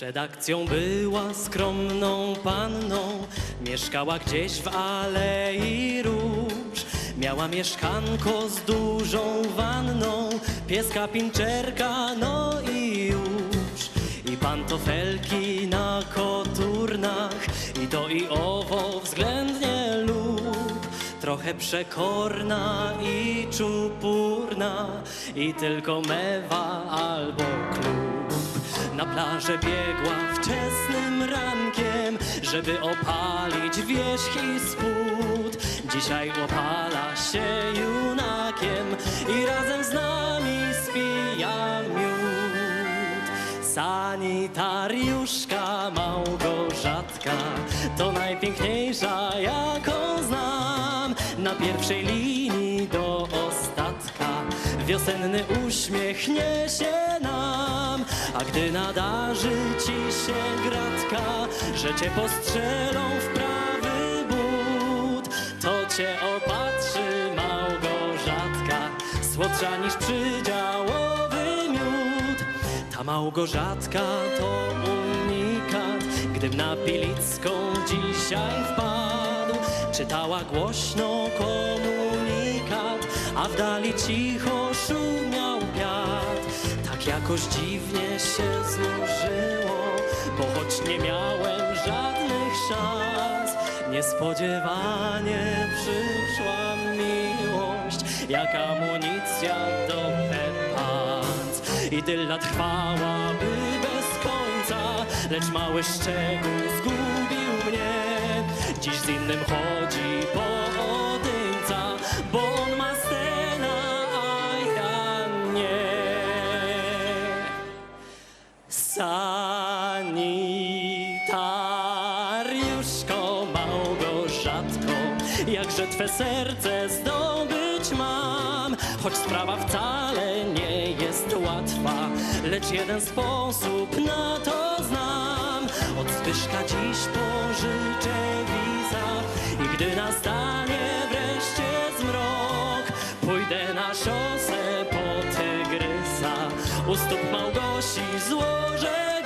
Przed akcją była skromną panną, mieszkała gdzieś w Alei Róż. Miała mieszkanko z dużą wanną, pieska pinczerka, no i już. I pantofelki na koturnach, i to i owo względnie lub. Trochę przekorna i czupurna, i tylko mewa albo klub. Na plażę biegła wczesnym rankiem, żeby opalić wierzch i spód. Dzisiaj opala się junakiem i razem z nami spija miód. Sanitariuszka Małgorzatka to najpiękniejsza, jaką znam. Na pierwszej linii do ostatka wiosenny uśmiech niesie nam. A gdy nadarzy ci się gratka, że cię postrzelą w prawy but, to cię opatrzy Małgorzatka, słodsza niż przydziałowy miód. Ta Małgorzatka to unikat, gdym na Pilicką dzisiaj wpadł. Czytała głośno komunikat, a w dali cicho szumiał. Tak jakoś dziwnie się złożyło, bo choć nie miałem żadnych szans, niespodziewanie przyszła miłość, jak amunicja do pepans. Idylla trwałaby bez końca, lecz mały szczegół zgubił mnie. Dziś z innym chodzi pojedyncza, Sanitariuszko Małgorzatko, jakże Twe serce zdobyć mam, choć sprawa wcale nie jest łatwa, lecz jeden sposób na to znam. Od Zbyszka dziś pożyczę wiza i gdy nastanie wreszcie zmrok, pójdę na szok u stóp Małgosi złożę